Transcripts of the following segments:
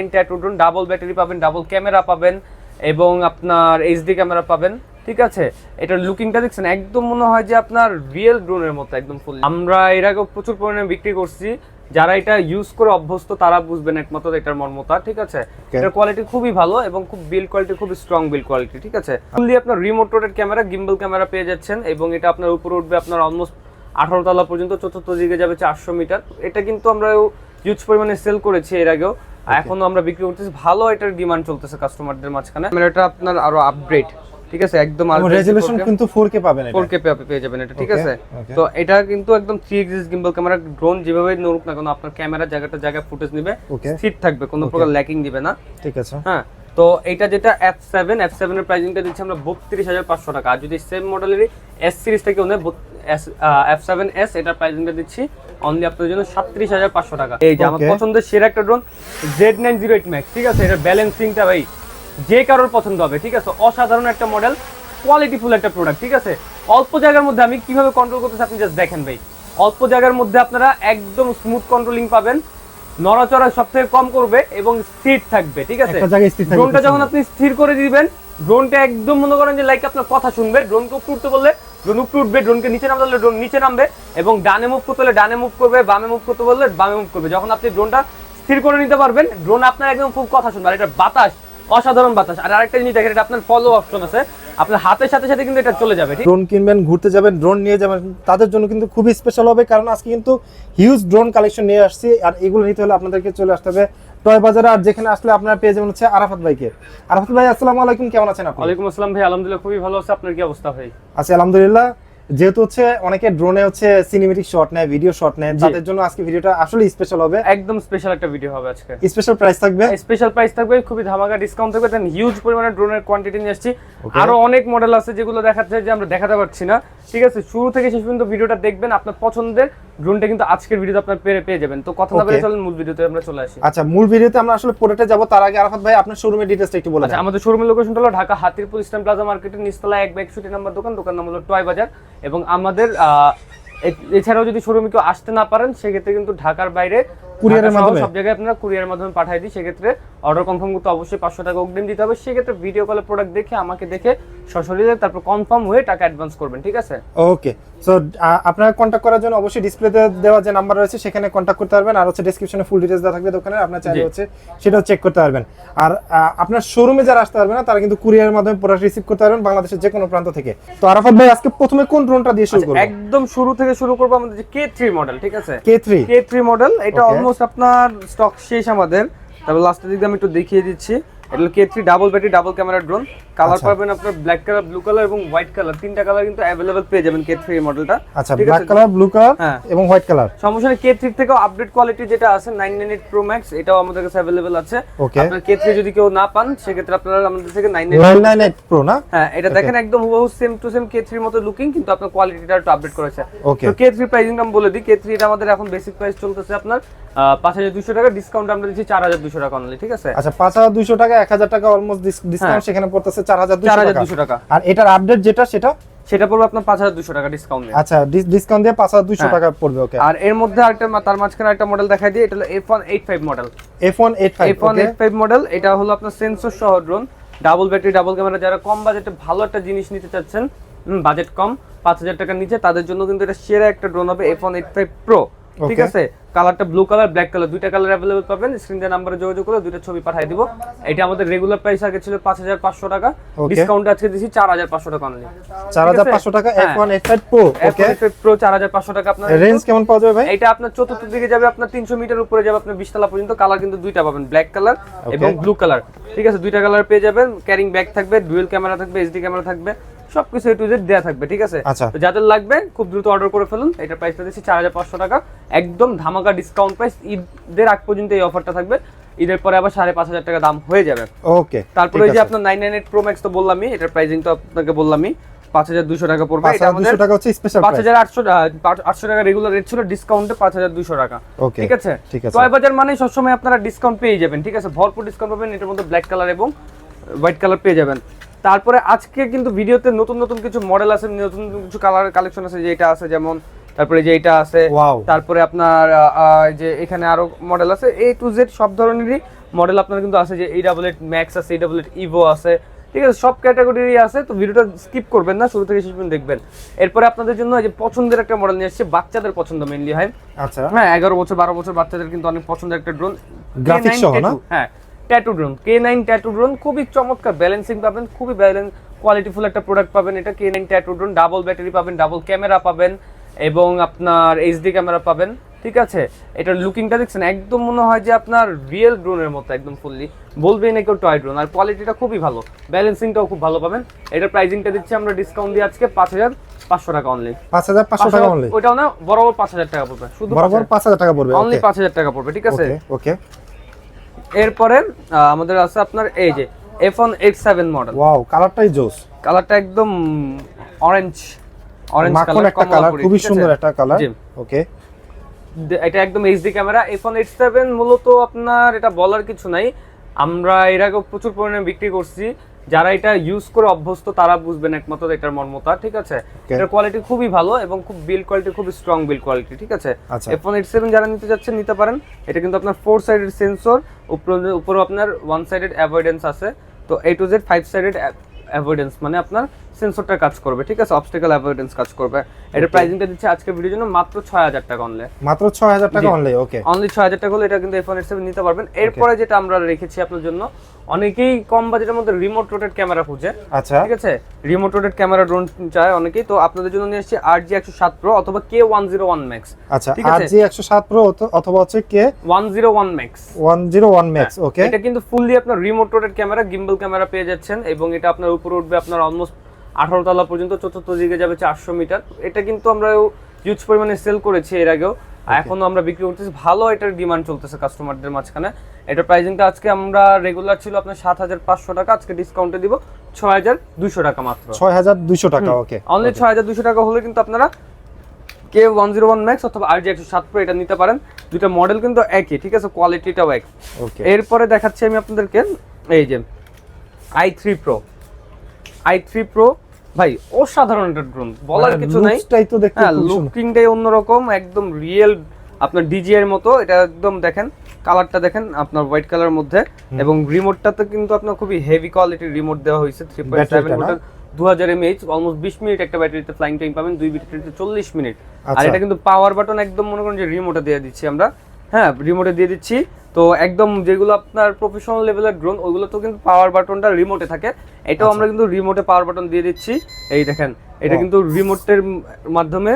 Double battery পাবেন double camera পাবেন এবং আপনার এইচডি ক্যামেরা পাবেন ঠিক আছে? এটার লুকিংটা দেখছেন একদম মনে হয় যে আপনার রিয়েল ড্রোনের মতো একদম ফুল আমরা এর আগে প্রচুর পরিমাণে বিক্রি করছি। যারা এটা ইউজ করে অভ্যস্ত তারা বুঝবেন একমাত্র এটার মর্মতা ঠিক আছে? এটার কোয়ালিটি খুবই ভালো এবং খুব বিল কোয়ালিটি খুব স্ট্রং বিল কোয়ালিটি ঠিক আছে? ফুললি আপনার রিমোট ক্যামেরা গিম্বল ক্যামেরা পেয়ে যাচ্ছেন এবং এটা আপনার উপরে উঠবে আপনার অলমোস্ট আঠারো তলা পর্যন্ত চতুর্থ দিকে যাবে চারশো মিটার। এটা কিন্তু আমরা হিউজ পরিমাণে সেল করেছি এর আগেও। এখনও আমরা বিক্রি করতেছি ভালো এটার ডিমান্ড চলতেছে কাস্টমারদের মাঝখানে। ক্যামেরাটা আপনার আরও আপগ্রেড ঠিক আছে? একদম আর রেজুলেশন কিন্তু 4K পাবেন এটা। 4K পেয়ে যাবেন এটা ঠিক আছে? তো এটা কিন্তু একদম 3 এক্সিস গিম্বল ক্যামেরা ড্রোন যেভাবে নরুক না কেন আপনার ক্যামেরা জায়গাটা জায়গা ফুটেজ নেবে. স্থির থাকবে কোনো প্রকার ল্যাকিং দিবে না। ঠিক আছে। হ্যাঁ তো এটা যেটা এফ সেভেন এফ সেভেন এর প্রাইসিংটা দিচ্ছি আমরা বত্রিশ হাজার পাঁচশো টাকা। আর যদি সেম মডেলেরই এস সিরিজ থেকে নেয় এফ সেভেন এস এটার প্রাইসিংটা দিচ্ছি অনলি আপনার জন্য সাতত্রিশ হাজার পাঁচশো টাকা। এই যে আমার পছন্দের সেরা একটা drone Z nine zero eight max ঠিক আছে? এটার ব্যালেন্সিংটা ভাই যে কারোর পছন্দ হবে ঠিক আছে? অসাধারণ একটা মডেল কোয়ালিটিফুল একটা প্রোডাক্ট ঠিক আছে? অল্প জায়গার মধ্যে আমি কীভাবে কন্ট্রোল করতেছি আপনি জাস্ট দেখেন ভাই। অল্প জায়গার মধ্যে আপনারা একদম স্মুথ কন্ট্রোলিং পাবেন। নড়াচড়া সব থেকে কম করবে এবং স্থির থাকবে ঠিক আছে? ড্রোনটা যখন আপনি স্থির করে দিবেন ড্রোনটা একদম মনে করেন যে লাইক আপনার কথা শুনবে ড্রোনকে উপরে উঠতে বললে ড্রোন উপরে উঠবে ড্রোনকে নিচে নামতে ড্রোন নিচে নামবে এবং ডানে মুভ করতে হলে ডানে মুভ করবে বামে মুভ করতে বললে বামে মুভ করবে। যখন আপনি ড্রোনটা স্থির করে নিতে পারবেন ড্রোন আপনার একদম খুব কথা শুনবে। আর এটা বাতাস অসাধারণ বাতাস। আর আরেকটা জিনিস দেখেন এটা আপনার ফলো অপশন আছে। আপনার হাতের সাথে সাথে কিন্তু এটা চলে যাবে ড্রোন কিনবেন ঘুরতে যাবেন ড্রোন নিয়ে যাবেন তাদের জন্য কিন্তু খুবই স্পেশাল হবে কারণ আজকে কিন্তু হিউজ ড্রোন কালেকশন নিয়ে আসছি আর এগুলো নিতে হলে আপনাদেরকে চলে আসতে হবে টয় বাজারে। আর যেখানে আসলে আপনারা পেয়ে যাবেন হচ্ছে আরাফাত ভাইকে। আরাফাত ভাই আসসালামু আলাইকুম কেমন আছেন আপনি? ওয়ালাইকুম আসসালাম ভাই আলহামদুলিল্লাহ খুবই ভালো আছে। আপনার কি অবস্থা ভাই? আচ্ছা আলহামদুলিল্লাহ। যেহেতু হচ্ছে অনেকে ড্রোনে হচ্ছে সিনেমেটিক শট নেয় ভিডিও শট নেয়। তাদের জন্য আজকে ভিডিওটা আসলে স্পেশাল হবে। একদম স্পেশাল একটা ভিডিও হবে আজকে। স্পেশাল প্রাইস থাকবে? স্পেশাল প্রাইস থাকবে খুবই ধামাকা ডিসকাউন্ট থাকবে দেন হিউজ পরিমাণে ড্রোনের কোয়ান্টিটি নিয়ে আসছি। আরও অনেক মডেল আছে যেগুলো দেখাচ্ছে যে আমরা দেখাতে পারছি না। ঠিক আছে শুরু থেকে শেষ পর্যন্ত ভিডিওটা দেখবেন আপনার পছন্দের ড্রোনটা কিন্তু আজকের ভিডিওতে আপনার পেয়ে পেয়ে যাবেন। তো কথা না বলে. চলেন মূল ভিডিওতে আমরা চলে আসি। আচ্ছা মূল ভিডিওতে আমরা আসলে প্রোডাক্টে যাব তার আগে আরাফাত ভাই আপনার শোরুমের ডিটেইলসটা একটু বলে আচ্ছা আমাদের শোরুমের লোকেশনটা হলো ঢাকা হাতিরপুর ইসলাম প্লাজা মার্কেটের নিচতলা এক বা একষট্টি নাম্বার দোকান দোকান নাম হলো টয় বাজার এবং আমাদের এছাড়াও যদি শোরুমে কেউ আসতে না পারেন সেক্ষেত্রে কিন্তু ঢাকার বাইরে কুরিয়ারের মাধ্যমে? সব জায়গায় আপনারা কুরিয়ারের মাধ্যমে পাঠিয়ে দিই। সেক্ষেত্রে অর্ডার কনফার্ম করতে অবশ্যই পাঁচশো টাকা অগ্রিম দিতে হবে। সেক্ষেত্রে ভিডিও কলে প্রোডাক্ট দেখে আমাকে দেখে সশরীরে তারপর কনফার্ম হয়ে টাকা অ্যাডভান্স করবেন ঠিক আছে? ওকে সো আপনারা কন্ট্যাক্ট করার জন্য অবশ্যই ডিসপ্লেতে দেওয়া যে নাম্বার রয়েছে সেখানে কন্ট্যাক্ট করতে পারবেন। আর হচ্ছে ডেসক্রিপশনে ফুল ডিটেলস দেওয়া থাকবে দোকানের। আপনার চাইলে হচ্ছে সেটাও চেক করতে পারবেন। আর আপনার শোরুমে যারা আসতে পারবে না তারা কিন্তু কুরিয়ারের মাধ্যমে প্রোডাক্ট রিসিভ করতে পারবেন বাংলাদেশের যে কোনো প্রান্ত থেকে। তো আরাফাত ভাই আজকে প্রথমে কোন ড্রোনটা দিয়ে শুরু করব? একদম শুরু থেকে শুরু করব আমাদের যে কে থ্রি মডেল ঠিক আছে? K three K three model এটা. অলমোস্ট আপনার স্টক শেষ আমাদের। তারপর লাস্টের দিকে আমি একটু দেখিয়ে দিচ্ছি। এটা K three double battery double camera drone colour. পাবেন আপনার ব্ল্যাক কালার ব্লু কালার এবং হোয়াইট কালার তিনটা কালার কিন্তু অ্যাভেলেবেল পেয়ে যাবেন কে থ্রি মডেলটা আচ্ছা ব্ল্যাক কালার ব্লু কালার। এবং হোয়াইট কালার সমস্যা নেই কে থ্রি থেকেও আপডেট কোয়ালিটি যেটা আছে nine nine eight pro max এটাও আমাদের কাছে অ্যাভেলেবেল আছে. আপনার কে থ্রি যদি কেউ না পান সেক্ষেত্রে আপনারা আমাদের থেকে নাইন নাইন এইট প্রো না? হ্যাঁ এটা দেখেন একদম হুবহু সেম টু সেম কে থ্রির মতো লুকিং কিন্তু আপনার কোয়ালিটিটা একটু আপডেট করেছে। তো কে থ্রি প্রাইসিং আমি বলে দিই কে থ্রি এটা আমাদের এখন বেসিক প্রাইস চলতেছে আপনার পাঁচ হাজার দুশো টাকা ডিসকাউন্ট আমরা দিচ্ছি চার হাজার দুশো টাকা অনলি ঠিক আছে? আচ্ছা পাঁচ হাজার দুইশো টাকা এক হাজার টাকা অলমোস্ট ডিসকাউন্ট সেখানে পড়তেছে চার হাজার দুশো টাকা। আর এটার আপডেট যেটা সেটা? সেটা পড়বে আপনার পাঁচ হাজার দুশো টাকা ডিসকাউন্ট আচ্ছা ডিসকাউন্ট দিয়ে পাঁচ হাজার দুশো হ্যাঁ। টাকা পড়বে ওকে আর এর মধ্যে আরেকটা তার মাঝখানে একটা মডেল দেখাই দিই এটা হলো F one eight five model F one eight five F one eight five model এটা হলো আপনার সেন্সর সহ drone double battery double camera যারা কম বাজেটে ভালো একটা জিনিস নিতে চাচ্ছেন বাজেট কম পাঁচ হাজার টাকার নিচে তাদের জন্য কিন্তু এটা সেরা একটা ড্রোন হবে F one eight five pro ঠিক আছে? কালারটা ব্লু কালার ব্ল্যাক কালার দুইটা কালার অ্যাভেলেবল পাবেন। স্ক্রিন দিয়ে নাম্বারে যোগাযোগ করে দুইটা ছবি পাঠিয়ে দিব। এটা আমাদের রেগুলার প্রাইস আগে ছিল পাঁচ হাজার পাঁচশো টাকা। ডিসকাউন্ট আজকে দিচ্ছি চার হাজার পাঁচশো টাকা অনলি চার হাজার পাঁচশো টাকা F one eight five pro okay pro চার হাজার পাঁচশো টাকা আপনার রেঞ্জ কেমন পাওয়া যাবে ভাই? এটা আপনার চতুর্থ দিকে যাবে আপনার তিনশো মিটার উপরে যাবে আপনার বিশতলা পর্যন্ত। কালার কিন্তু দুইটা পাবেন ব্ল্যাক কালার এবং ব্লু কালার ঠিক আছে? দুইটা কালার পেয়ে যাবেন। ক্যারিং ব্যাগ থাকবে ডুয়েল ক্যামেরা থাকবে এইচডি ক্যামেরা থাকবে। সবকিছু এ টু জেড দেওয়া থাকবে ঠিক আছে? আচ্ছা। তো যাদের লাগবে খুব দ্রুত অর্ডার করে ফেলুন। এটা প্রাইসটা দিচ্ছি চার হাজার পাঁচশো টাকা। একদম ধামাকা ডিসকাউন্ট প্রাইস ঈদের আগ পর্যন্ত এই অফারটা থাকবে। ঈদের পরে আবার সাড়ে পাঁচ হাজার টাকা দাম হয়ে যাবে। ওকে তারপরে যে আপনার nine nine eight pro max তো বললামই এটার প্রাইসিং তো আপনাকে বললামই। পাঁচ হাজার দুশো টাকা পড়বে। পাঁচ এটা হাজার আমাদের টাকা হচ্ছে স্পেশাল পাঁচ হাজার আটশো আটশো টাকা রেগুলার রেট ছিল ডিসকাউন্টে পাঁচ হাজার দুশো টাকা। ঠিক আছে? ঠিক আছে। টয় বাজার মানে সবসময় আপনারা ডিসকাউন্ট পেয়ে যাবেন ঠিক আছে? ভরপুর ডিসকাউন্ট পাবেন এটার মধ্যে ব্ল্যাক কালার এবং হোয়াইট কালার পেয়ে যাবেন। তারপরে আজকে কিন্তু ভিডিওতে নতুন নতুন কিছু মডেল আছে নতুন নতুন কিছু কালার কালেকশন আছে যে এটা আছে যেমন তারপরে যে এটা আছে তারপরে আপনার যে এখানে আরও মডেল আছে এ টু জেড সব ধরনেরই মডেল আপনার কিন্তু আছে যে এই ডাবল এইট ম্যাক্স আছে এই ডাবল এইট ইভো আছে ঠিক আছে সব ক্যাটাগরিরই আছে তো ভিডিওটা স্কিপ করবেন না শুরু থেকে শেষ পর্যন্ত দেখবেন। এরপরে আপনাদের জন্য এই যে পছন্দের একটা মডেল নিয়ে এসেছে বাচ্চাদের পছন্দ মেইনলি হয়? আচ্ছা। হ্যাঁ এগারো বছর বারো বছর বাচ্চাদের কিন্তু অনেক পছন্দের একটা ড্রোন Graphics সহ না? হ্যাঁ। Tattoo drone K nine tattoo drone খুবই চমৎকার ব্যালেন্সিং পাবেন খুবই ব্যালেন্স কোয়ালিটিফুল একটা প্রোডাক্ট পাবেন এটা K nine tattoo drone double battery পাবেন ডাবল ক্যামেরা পাবেন এবং আপনার এইচডি ক্যামেরা পাবেন ঠিক আছে? এটার লুকিংটা দেখছেন একদম মনে হয় যে আপনার রিয়েল ড্রোনের মতো একদম ফুললি বলবেই না কেউ টয় ড্রোন আর কোয়ালিটিটা খুবই ভালো ব্যালেন্সিংটাও খুব ভালো পাবেন। এটার প্রাইসিংটা দিচ্ছি আমরা ডিসকাউন্ট দিয়ে আজকে পাঁচ হাজার পাঁচশো টাকা অনলি পাঁচ হাজার পাঁচশো টাকা অনলি ওইটাও না বরাবর পাঁচ হাজার টাকা পড়বে শুধু বরাবর পাঁচ হাজার। টাকা পড়বে অনলি পাঁচ হাজার টাকা পড়বে ঠিক আছে? ওকে ওকে এরপরে আমাদের আছে আপনার এই যে F one eight seven model wow কালারটাই জোস। কালারটা একদম অরেঞ্জ অরেঞ্জ কালার একটা কালার খুবই সুন্দর একটা কালার ওকে এটা একদম HD camera F one eight seven মূলত আপনার এটা বলার কিছু নাই। আমরা এর আগে প্রচুর পরিমাণে বিক্রি করছি। যারা এটা ইউজ করে অভ্যস্ত তারা বুঝবেন একমাত্র এটার মর্মতা ঠিক আছে? এটার কোয়ালিটি খুবই ভালো এবং খুব বিল কোয়ালিটি খুবই স্ট্রং বিল কোয়ালিটি ঠিক আছে? এফোন এইট সেভেন যারা নিতে যাচ্ছেন নিতে পারেন। এটা কিন্তু আপনার ফোর সাইডেড সেন্সর উপরে উপরে আপনার ওয়ান সাইডেড অ্যাভয়েডেন্স আছে। তো এই two Z five sided avoidance মানে আপনার সেন্সরটা কাজ করবে ঠিক আছে? অবস্টেকল অ্যাভয়েডেন্স কাজ করবে। এটার প্রাইসিংটা দিচ্ছে আজকে ভিডিওর জন্য মাত্র ছয় হাজার টাকা অনলি মাত্র ছয় হাজার টাকা জি। অনলি ওকে অনলি ছয় হাজার টাকা হলে এটা কিন্তু এফোন সেভেন নিতে পারবেন। এরপরে যেটা আমরা রেখেছি আপনার জন্য অনেকেই কম বাজেটের মধ্যে রিমোট রোটেড ক্যামেরা খুঁজে আচ্ছা। ঠিক আছে? রিমোট রোটেড ক্যামেরা ড্রোন চায় অনেকেই তো আপনাদের জন্য নিয়ে এসেছি আর জি একশো সাত প্রো অথবা K one zero one max আচ্ছা আর। জি একশো সাত প্রো অথবা হচ্ছে K one zero one max one zero one max okay এটা কিন্তু ফুললি আপনার remote rotated camera gimbal camera পেয়ে যাচ্ছেন এবং এটা আপনার উপরে উঠবে আপনার অলমোস্ট আঠারো তলা পর্যন্ত চতুর্থ দিকে যাবে চারশো মিটার। এটা কিন্তু আমরা হিউজ পরিমাণে সেল করেছি এর আগেও। এখনও আমরা বিক্রি করতেছি। ভালো এটার ডিমান্ড চলতেছে কাস্টমারদের মাঝখানে। এটার প্রাইসিংটা আজকে আমরা রেগুলার ছিল আপনার সাত হাজার পাঁচশো টাকা। আজকে ডিসকাউন্টে দিব ছয় হাজার দুশো টাকা মাত্র। ছয় হাজার দুইশো টাকা ওকে অনলি ছয় হাজার দুশো টাকা হলে কিন্তু আপনারা K one zero one max অথবা আর জি একশো সাত প্রো এটা নিতে পারেন। দুইটা মডেল কিন্তু একই ঠিক আছে? কোয়ালিটিটাও এক। ওকে এরপরে দেখাচ্ছি আমি আপনাদেরকে এই যে I three pro I three pro ভাই অসাধারণ একটা ড্রোন বলার মানে কিছু নাই। তো দেখতে হ্যাঁ লুকিংটাই অন্যরকম একদম রিয়েল আপনার ডিজিআই মতো এটা একদম দেখেন কালারটা দেখেন আপনার হোয়াইট কালার মধ্যে। এবং রিমোটটাতে কিন্তু আপনার খুবই হেভি কোয়ালিটির রিমোট দেওয়া হয়েছে থ্রি পয়েন্ট সেভেন দু হাজার এমএইচ অলমোস্ট বিশ মিনিট একটা ব্যাটারিতে ফ্লাইং টাইম পাবেন দুই ব্যাটারিতে চল্লিশ মিনিট। আর আচ্ছা। এটা কিন্তু পাওয়ার বাটন একদম মনে করেন যে রিমোটে দিয়ে দিচ্ছি আমরা। হ্যাঁ রিমোটে দিয়ে দিচ্ছি। তো একদম যেগুলো আপনার প্রফেশনাল লেভেলের ড্রোন ওইগুলো তো কিন্তু পাওয়ার বাটনটা রিমোটে থাকে। এটাও আমরা কিন্তু রিমোটে পাওয়ার বাটন দিয়ে দিচ্ছি। এই দেখেন এটা কিন্তু রিমোটের মাধ্যমে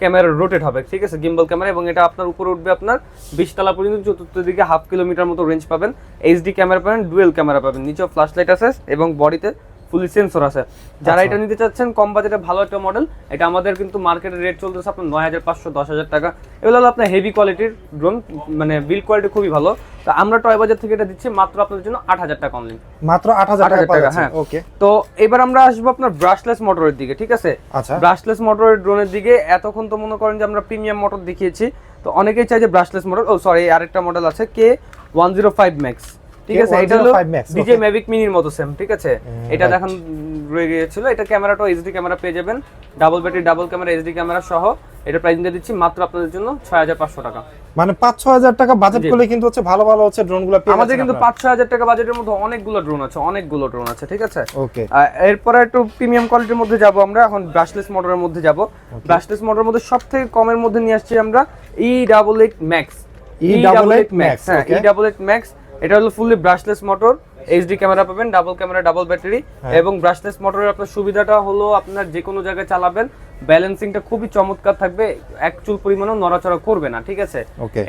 ক্যামেরা রোটেট হবে। ঠিক আছে? গিম্বল ক্যামেরা এবং এটা আপনার উপরে উঠবে আপনার বিশ তলা পর্যন্ত চতুর্থ দিকে হাফ কিলোমিটার মতো রেঞ্জ পাবেন। এইচডি ক্যামেরা পাবেন ডুয়েল ক্যামেরা পাবেন। নিচেও ফ্ল্যাশ লাইট আছে এবং বডিতে ফুলি সেন্সর আছে। যারা আচ্ছা। এটা নিতে চাচ্ছেন কম বাজেটে ভালো একটা মডেল এটা আমাদের কিন্তু মার্কেটের রেট চলতেছে আপনার নয় হাজার পাঁচশো দশ হাজার টাকা। এগুলো হলো আপনার হেভি কোয়ালিটির ড্রোন মানে বিল কোয়ালিটি খুবই ভালো। তো আমরা টয় বাজার থেকে এটা দিচ্ছি মাত্র আপনাদের জন্য আট হাজার টাকা অনলি মাত্র আট হাজার টাকা 8,000 পাওয়া টাকা, যাচ্ছে। হ্যাঁ। ওকে তো এবার আমরা আসব আপনার ব্রাশলেস মোটরের দিকে ঠিক আছে? আচ্ছা। ব্রাশলেস মোটরের ড্রোনের দিকে। এতক্ষণ তো মনে করেন যে আমরা প্রিমিয়াম মোটর দেখিয়েছি। তো অনেকেই চাই যে ব্রাশলেস মোটর ও সরি আরেকটা মডেল আছে K one zero five max ঠিক আছে এটা হলো K105 Max, ডিজে. ম্যাভিক মিনির মতো সেম ঠিক আছে? এটা দেখেন রয়ে গিয়েছিল এটা ক্যামেরাটাও এইচডি ক্যামেরা পেয়ে যাবেন double battery double camera HD camera সহ। এটা প্রাইস দিয়ে দিচ্ছি মাত্র আপনাদের জন্য ছয় হাজার পাঁচশো টাকা। মানে পাঁচ ছ হাজার টাকা বাজেট করলে কিন্তু হচ্ছে ভালো ভালো হচ্ছে ড্রোনগুলো পেয়ে আমাদের কিন্তু পাঁচ ছয় হাজার টাকা বাজেটের মধ্যে অনেকগুলো ড্রোন আছে অনেকগুলো ড্রোন আছে ঠিক আছে? ওকে এরপরে একটু প্রিমিয়াম কোয়ালিটির মধ্যে যাব আমরা এখন ব্রাশলেস মোটরের মধ্যে যাব। ব্রাশলেস মোটরের মধ্যে সব থেকে কমের মধ্যে নিয়ে আসছি আমরা E double eight max E88 Max, হ্যাঁ okay. E double eight max এটা হলো fully brushless motor HD camera পাবেন ডাবল ক্যামেরা ডাবল ব্যাটারি। এবং ব্রাশলেস মোটরের আপনার সুবিধাটা হলো আপনার যে কোনো জায়গায় চালাবেন ব্যালেন্সিংটা খুবই চমৎকার থাকবে এক চুল পরিমাণও নড়াচড়া করবে না ঠিক আছে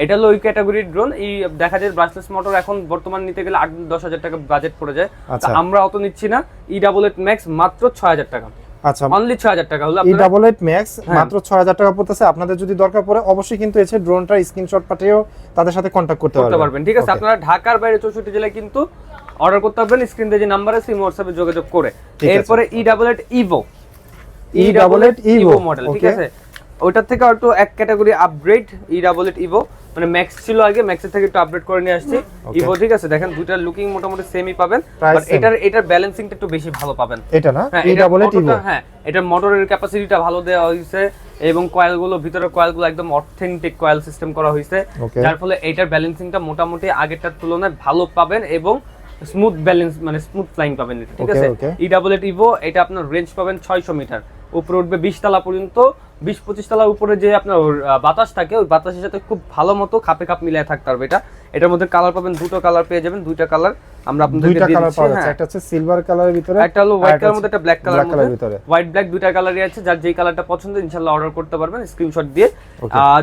এটা হলো ওই ক্যাটাগরির ড্রোন এই দেখা যায় ব্রাশলেস মোটর এখন বর্তমান নিতে গেলে আট দশ হাজার টাকা বাজেট পড়ে যায় আচ্ছা। আমরা অত নিচ্ছি না ই ডাবল এইট ম্যাক্স মাত্র ছয় হাজার টাকা আচ্ছা অনলি ছয় হাজার টাকা হলো ই আপনারা ডাবল এইট ম্যাক্স। মাত্র ছয় হাজার টাকা পড়তেছে। আপনাদের যদি দরকার পড়ে অবশ্যই কিন্তু এসে ড্রোনটা স্ক্রিনশট পাঠিয়েও তাদের সাথে কন্ট্যাক্ট করতে পারবেন। ঠিক আছে? আপনারা ঢাকার বাইরে চৌষট্টি জেলায় কিন্তু অর্ডার করতে পারবেন। স্ক্রিন যে নাম্বার আছে সিম হোয়াটসঅ্যাপে যোগাযোগ করে। এরপরে E double eight Evo E88 Evo, model ঠিক আছে? ওইটার থেকে একটু এক category upgrade E double eight Evo মানে ম্যাক্স ছিল আগে ম্যাক্সের থেকে একটু আপডেট করে নিয়ে আসছি। ইভো ঠিক আছে? দেখেন দুইটার লুকিং মোটামুটি সেমই পাবেন। বাট এটার এটার ব্যালেন্সিংটা একটু বেশি ভালো পাবেন। এটা না? হ্যাঁ এটা ডাবল এইট হ্যাঁ এটার মোটরের ক্যাপাসিটিটা ভালো দেওয়া হয়েছে এবং কয়েলগুলো ভিতরের কয়েলগুলো একদম অথেন্টিক কয়েল সিস্টেম করা হয়েছে যার ফলে এটার ব্যালেন্সিংটা মোটামুটি আগেরটার তুলনায় ভালো পাবেন এবং স্মুথ ব্যালেন্স মানে স্মুথ ফ্লাইং পাবেন ঠিক আছে. ই ডাবল এট ইভো এটা আপনার রেঞ্জ পাবেন ছয়শো মিটার। উপরে উঠবে বিশ তলা পর্যন্ত বিশ পঁচিশ তলার উপরে যে আপনার বাতাস থাকে ওই বাতাসের সাথে খুব ভালো মতো খাপে খাপ মিলিয়ে থাকতে পারবে এটা। এটার মধ্যে কালার পাবেন দুটো কালার পেয়ে যাবেন দুইটা কালার আমরা আপনাদেরকে দুইটা কালার পাওয়া যাচ্ছে। হ্যাঁ। একটা হচ্ছে সিলভার কালারের ভিতরে একটা হলো হোয়াইট কালার মধ্যে একটা ব্ল্যাক কালার black ভিতরে। হোয়াইট ব্ল্যাক দুইটা কালারই আছে যার যেই কালারটা পছন্দ ইনশাআল্লাহ অর্ডার করতে পারবেন স্ক্রিনশট দিয়ে।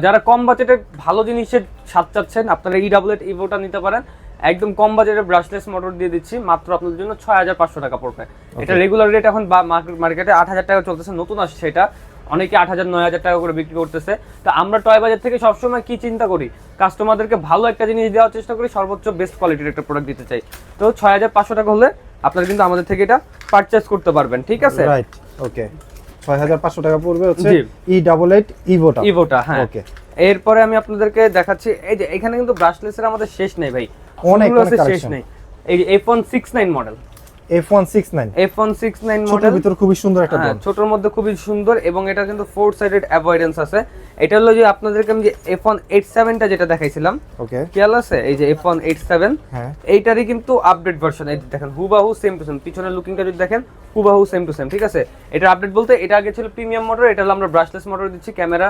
যারা কম বাজেটের ভালো জিনিসের স্বাদ চাচ্ছেন আপনারা ই ডাবল ইভোটা নিতে পারেন। একদম কম বাজেটের ব্রাশলেস মোটর দিয়ে দিচ্ছি মাত্র আপনাদের জন্য ছয় হাজার পাঁচশো টাকা পড়বে। এটা রেগুলার রেট এখন মার্কেটে আট হাজার টাকা চলতেছে নতুন আসছে এটা। অনেকে আট হাজার নয় হাজার টাকা করে বিক্রি করতেছে। তো আমরা টয় বাজার থেকে সবসময় কি চিন্তা করি? কাস্টমারদেরকে ভালো একটা জিনিস দেওয়ার চেষ্টা করি সর্বোচ্চ বেস্ট কোয়ালিটির একটা প্রোডাক্ট দিতে চাই। তো ছয় হাজার পাঁচশো টাকা হলে আপনারা কিন্তু আমাদের থেকে এটা পারচেস করতে পারবেন ঠিক আছে? রাইট ওকে ছয় হাজার পাঁচশো টাকা পড়বে হচ্ছে ই ডাবল এইট ইভোটা ইভোটা হ্যাঁ। ওকে এরপরে আমি আপনাদেরকে দেখাচ্ছি এই যে এখানে কিন্তু ব্রাশলেসের আমাদের শেষ নেই ভাই। অনেক, শেষ নেই। এই যে F one six nine model F one six nine F one six nine ছোটোর মডেল ভিতর খুবই সুন্দর একটা হ্যাঁ ড্রোন ছোটর মধ্যে খুবই সুন্দর এবং এটা কিন্তু ফোর সাইডেড অ্যাভয়েডেন্স আছে। এটা হলো যে আপনাদেরকে আমি যে এফ ওয়ান এইট সেভেনটা যেটা দেখাইছিলাম ওকে খেয়াল আছে? এই যে এফ ওয়ান এইট সেভেন হ্যাঁ। এইটারই কিন্তু আপডেট ভার্সন এই দেখেন হুবাহু সেম টু সেম পিছনের লুকিংটা যদি দেখেন হুবাহু সেম টু সেম ঠিক আছে? এটা আপডেট বলতে এটা আগে ছিল প্রিমিয়াম মোটর এটা হলো আমরা ব্রাশলেস মোটর দিচ্ছি ক্যামেরা